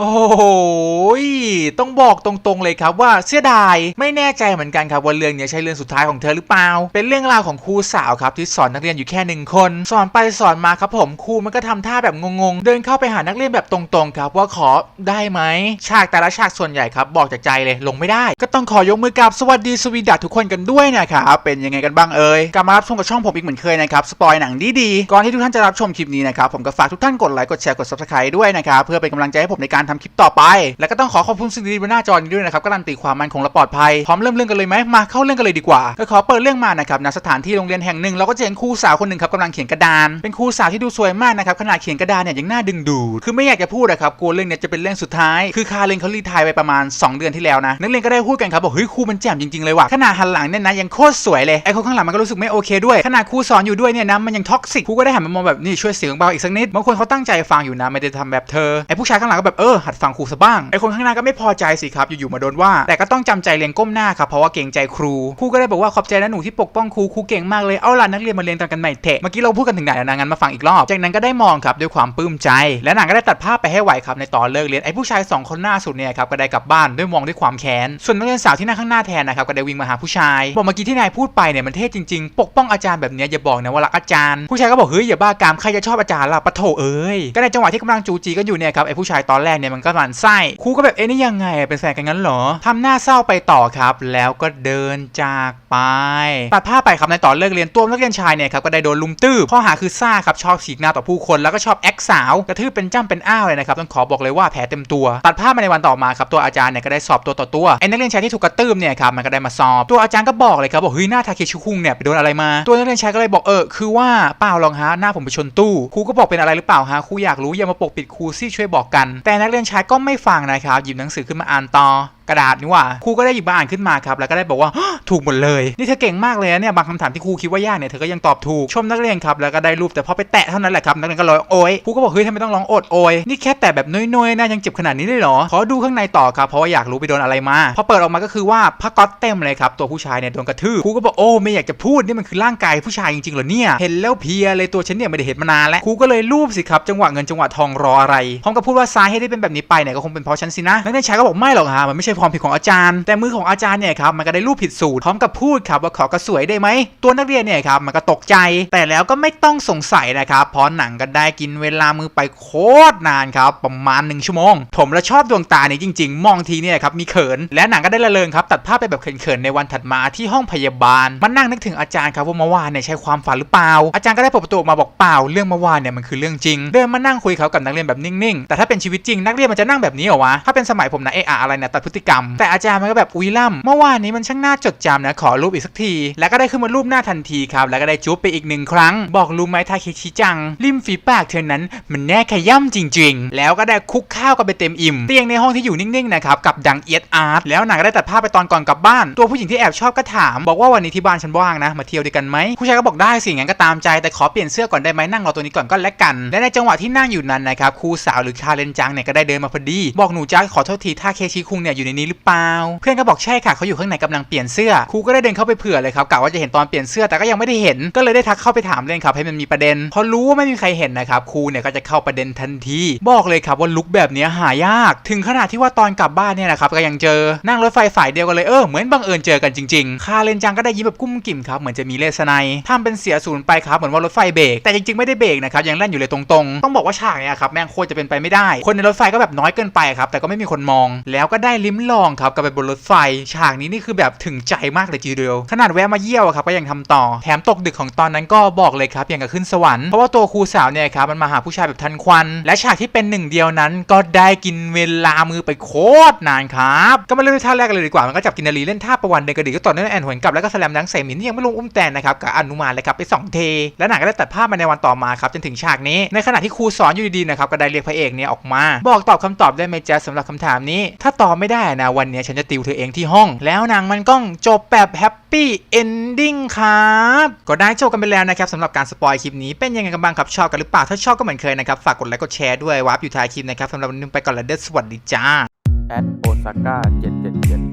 โอ้โหต้องบอกตรงๆเลยครับว่าเสียดายไม่แน่ใจเหมือนกันครับว่าเรื่องนี้ใช่เรื่องสุดท้ายของเธอหรือเปล่า เป็นเรื่องราวของครูสาวครับที่สอนนักเรียนอยู่แค่หนึ่งคน สอนไปสอนมาครับผมครูมันก็ทำท่าแบบงงๆ เดินเข้าไปหานักเรียนแบบตรงๆครับว่าขอได้ไหมฉากแต่ละฉากส่วนใหญ่ครับบอกจากใจเลยลงไม่ได้ ก็ต้องขอยกมือกราบสวัสดีสวีดัตทุกคนกันด้วยนะครับเป็นยังไงกันบ้างเอ่ยกลับมารับชมกับช่องผมอีกเหมือนเคยนะครับสปอยหนังดีๆก่อนที่ทุกท่านจะรับชมคลิปนี้นะครับผมก็ฝากทุกท่านกดไลค์กดแชร์กด subscribe ด้วยนะครับเพื่อเป็นกำลังใจให้ผมในการทำคลิปต่อไป และก็ต้องขอขอบคุณสิ่งดีๆบนหน้าจอนี้ด้วยนะครับการันตีความมั่นคงและปลอดภัยพร้อมเริ่มเรื่องกันเลยไหมมาเข้าเรื่องกันเลยดีกว่าก็ขอเปิดเรื่องมานะครับณสถานที่โรงเรียนแห่งหนึ่งเราก็จะเห็นครูสาวคนหนึ่งครับกำลังเขียนกระดานเป็นครูสาวที่ดูสวยมากนะครับขนาดเขียนกระดานเนี่ยยังน่าดึงดูดคือไม่อยากจะพูดนะครับกลัวเรื่องเนี้ยจะเป็นเรื่องสุดท้ายคือคาเรนเขารีไทายไปประมาณ 2 เดือนที่แล้วนะนักเรียนก็ได้พูดกันครับบอกเฮ้ยครูมันแจ่มจริงๆเลยว่ะขนาดหันหลังเนี่ยนะยังโคตรสวยเลยไอ้คนข้างหลังมันก็รู้สึกไม่โอเคด้วยขนาดครูสอนอยู่ด้วยเนี่ยนะมันยังท็อกซิกครูก็ได้หันมามองแบบนี่ช่วยเสียงเบาอีกสักนิดบางคนเขาตั้งใจฟังอยู่นะไม่ได้ทำแบบเธอไอ้ผู้ชายข้างหลังก็แบบเออหัดฟังครูซะบ้างไอ้คนข้างหน้าก็ไม่พอใจสิครับอยู่ๆมาโดนว่า แต่ก็ต้องจำใจเรียนก้มหน้าครับเพราะว่าเกรงใจครูครูก็ได้บอกว่าขอบใจนะหนูที่ปกป้องครูครูเก่งมากเลยเอาล่ะนักเรียนมาเรียนกันใหม่เถอะเมื่อกี้เราพูดกันถึงไหนแล้วนะงั้นมาฟังอีกรอบจากนั้นก็ได้มองครับด้วยความปลื้มใจ และหนังก็ได้ตัดภาพไปให้ไหวครับในตอนเลิกเรียนไอ้ผู้ชายสองคนหน้าสุดเนี่ยครับก็ได้กลับบ้านด้วยมองด้วยความแค้นส่วนนักเรียนสาวที่นั่งข้างหน้าแทนนะครับก็ได้วิ่งมาหาผู้ชายบอกเมื่อกี้ที่นายพูดไปเนี่ยมันเท่จริงๆ ปกป้องอาจารย์แบบนี้อย่าบอกนะว่ารักอาจารย์ ผู้ชายก็บอกเฮ้ยอย่าบ้ากามใครจะชอบอาจารย์ล่ะปะโถเอ้ยก็ในจังหวะที่กำลังจูจีกันอยู่เนี่ยครับไอ้ผู้ชายตอนแรกเนี่ยมันก็หมั่นไส้ครูก็แบบเอ๊ะนี่ยังไงเป็นแฟนกันงั้นเหรอทำหน้าเศร้าไปต่อครับ แล้วก็เดินจากไปตัดภาพไปครับในตอนเลิกเรียนตัวนักเรียนชายเนี่ยครับก็ได้โดนลุมตื้อข้อหาคือซ่าครับชอบฉีกหน้าต่อผู้คน แล้วก็ชอบแอคสาวกระทืบเป็นจ้ำเป็นอ้าวเลยนะครับต้องขอบอกเลยว่าแผลเต็มตัว ตัดภาพมาในวันต่อมาครับตัวอาจารย์เนี่ยก็ได้สอบตัวต่อตัวไอ้นักเรียนชายที่ถูกกระตืบเนี่ยครับมันก็ได้มาสอบตัวอาจารย์ก็บอกเลยครับบอกเฮ้ยหน้าทาเคชิคุงเนี่ยไปโดนอะไรมา ตัวนักเรียนชายก็เลยบอกเออคือว่าเปล่าหรอกฮะหน้าผมไปชนตู้ครูก็บอกเป็นอะไรหรือเปล่าฮะครูอยากรู้อย่ามาปกปิดครูสิช่วยบอกกันแต่นักเรียนชายก็ไม่ฟังนะครับ หยิบหนังสือขึ้นมาอ่านต่อ กระดาษนี่ว่าครูก็ได้หยิบมาอ่านขึ้นมาครับแล้วก็ได้บอกว่าถูกหมดเลยนี่เธอเก่งมากเลยนะเนี่ยบางคำถามที่ครูคิดว่ายากเนี่ยเธอก็ยังตอบถูกชมนักเรียนครับแล้วก็ได้รูปแต่พอไปแตะเท่านั้นแหละครับนักเรียนก็ร้องโอยครูก็บอกเฮ้ยทำไมต้องร้องโอดโอยนี่แค่แตะแบบน้อยๆนะยังเจ็บขนาดนี้เลยเหรอขอดูข้างในต่อครับเพราะว่าอยากรู้ไปโดนอะไรมาพอเปิดออกมาก็คือว่าผ้าก๊อตเต็มเลยครับตัวผู้ชายเนี่ยโดนกระทืบครูก็บอกโอ้ไม่อยากจะพูดนี่มันคือร่างกายผู้ชายจริงๆเหรอเนี่ยเห็นแล้วเพียเลยตัวฉันเนี่ยไม่ได้เห็นมานานแล้วครูก็เลยรูปสิครับจังหวะเงินจังหวะทองรออะไรพร้อมกับพูดว่าสาเหตุที่เป็นแบบนี้ไปเนี่ยก็คงเป็นเพราะฉันสินะนักเรียนชายก็บอกไม่หรอกฮะมันไม่ใช่ความผิดของอาจารย์ แต่มือของอาจารย์เนี่ยครับมันก็ได้รูปผิดสูตรพร้อมกับพูดครับว่าขอกระสวยได้ไหมตัวนักเรียนเนี่ยครับมันก็ตกใจ แต่แล้วก็ไม่ต้องสงสัยนะครับเพราะหนังก็ได้กินเวลามือไปโคตรนานครับประมาณหนึ่งชั่วโมง ผมและชอบดวงตาเนี่ยจริง ๆ มองทีเนี่ยครับมีเขิน และหนังก็ได้ละเลงครับตัดภาพไปแบบเขินๆในวันถัดมาที่ห้องพยาบาลมันนั่งนึกถึงอาจารย์ครับว่าเมื่อวานเนี่ยใช่ความฝันหรือเปล่า อาจารย์ก็ได้เปิดประตูออกมาบอกเปล่าเรื่องเมื่อวานเนี่ยมันคือเรื่องจริงเดินมานั่งคุยเขากับนักเรียนแบบนิ่งๆ แต่ถ้าเป็นชีวิตจริงนักเรียนมันจะนั่งแบบนี้เหรอวะถ้าเป็นสมัยผมนะเอออะไรเนี่ยตัดพฤติกรรม แต่อาจารย์มันก็แบบอุ้ยล่ำเมื่อวานนี้มันช่างน่าจดจำนะขอรูปอีกสักที แล้วก็ได้ขึ้นมารูปหน้าทันทีครับ แล้วก็ได้จุ๊บไปอีกหนึ่งครั้ง บอกรู้ไหมทาเคชิจัง ริมฝีปากเธอนั้น มันแน่ขย่ำจริง ๆ แล้วก็ได้คุกข้าวกันไปเต็มอิ่มเตียงในห้องที่อยู่นิ่งๆนะครับกับดังเอียดอาร์ตแล้วหนังก็ได้ตัดภาพไปตอนก่อนกลับบ้าน ตัวผู้หญิงที่แอบชอบก็ถาม บอกว่าวันนี้ที่บ้านฉันว่างนะมาเที่ยวด้วยกันไหมผู้ชายก็บอกได้สิงั้นก็ตามใจแต่ขอเปลี่ยนเสื้อก่อนได้ไหมนั่งรอตัวนี้ก่อนก็แล้วกัน และในจังหวะที่นั่งอยู่นั้นนะครับครูสาวหรือคาเรนจังเนี่ยก็ได้เดินมาพอดีบอกหนูจ้าขอโทษทีถ้าเคชิคุงเนี่ยอยู่ในนี้หรือเปล่า เพื่อนก็บอกใช่ค่ะเขาอยู่ข้างในกำลังเปลี่ยนเสื้อครูก็ได้เดินเข้าไปเผื่อเลยครับกะว่าจะเห็นตอนเปลี่ยนเสื้อแต่ก็ยังไม่ได้เห็นก็เลยได้ทักเข้าไปถามเล่นครับให้มันมีประเด็นพอรู้ว่าไม่มีใครเห็นนะครับครูเนี่ยก็จะเข้าประเด็นทันที บอกเลยครับว่าลุกแบบนี้หายาก ถึงขนาดที่ว่าตอนกลับบ้านเนี่ยนะครับก็ยังเจอนั่งรถไฟสายเดียวกันเลยเออเหมือนบังเอิญเจอกันจริงๆคาเลนจังก็ได้ยิ้มแบบกุ้มกิ่มครับเหมือนจะมีเลสไนทำเป็นเสียศูนย์ไปครับเหมือนว่ารถไฟเบรกแต่จริงๆไม่ได้เบรกนะครับยังแล่นอยู่เลยตรงๆ ต้องบอกว่าฉากเนี่ยครับแม่งโคตรจะเป็นไปไม่ได้ คนในรถไฟก็แบบน้อยเกินไปครับแต่ก็ไม่มีคนมอง แล้วก็ได้ลิ้มลองครับกับไปบนรถไฟ ฉากนี้นี่คือแบบถึงใจมากเลยทีเดียวขนาดแวะมาเยี่ยวอะครับก็ยังทำต่อ แถมตกดึกของตอนนั้นก็บอกเลยครับอย่างกับขึ้นสวรรค์เพราะว่าตัวครูสาวเนี่ยครับมันมาหาผู้ชายแบบทันควัน และฉากที่เป็นหนึ่งเดียวนั้น ก็ได้กินเวลามือไปโคตรนานครับก็มาเริ่มท่าแรกเลยดีกว่ามันก็จับกินนารีเล่นท่าประวันเดนกระดิกก็ต่อเนื่องแอนหวนกลับแล้วก็แสลมดังใส่หมินที่ยังไม่ลงอุ้มแตนนะครับกับอนุมานเลยครับไปสองเท และหนังก็ได้ตัดภาพมาในวันต่อมาครับจนถึงฉากนี้ ในขณะที่ครูสอนอยู่ดีๆนะครับก็ได้เรียกพระเอกเนี่ยออกมา บอกตอบคำตอบได้ไหมจ๊ะสำหรับคำถามนี้ ถ้าตอบไม่ได้นะวันนี้ฉันจะติวเธอเองที่ห้อง แล้วหนังมันก็จบแบบแฮปปี้เอนดิ้งครับ ก็ได้จบกันไปแล้วนะครับสำหรับการสปอยคลิปนี้เป็นยังไงกันบ้างครับชอบกันหรือเปล่าถ้าชอบก็เหมือนเคยนะครับฝากกดไลค์กดแชร์ด้วยวาร์ปอยู่ท้ายคลิปนะครับสำหรับวันนี้ไปก่อนและเด้อสวัสดีจ้าแอดโอซาก้า777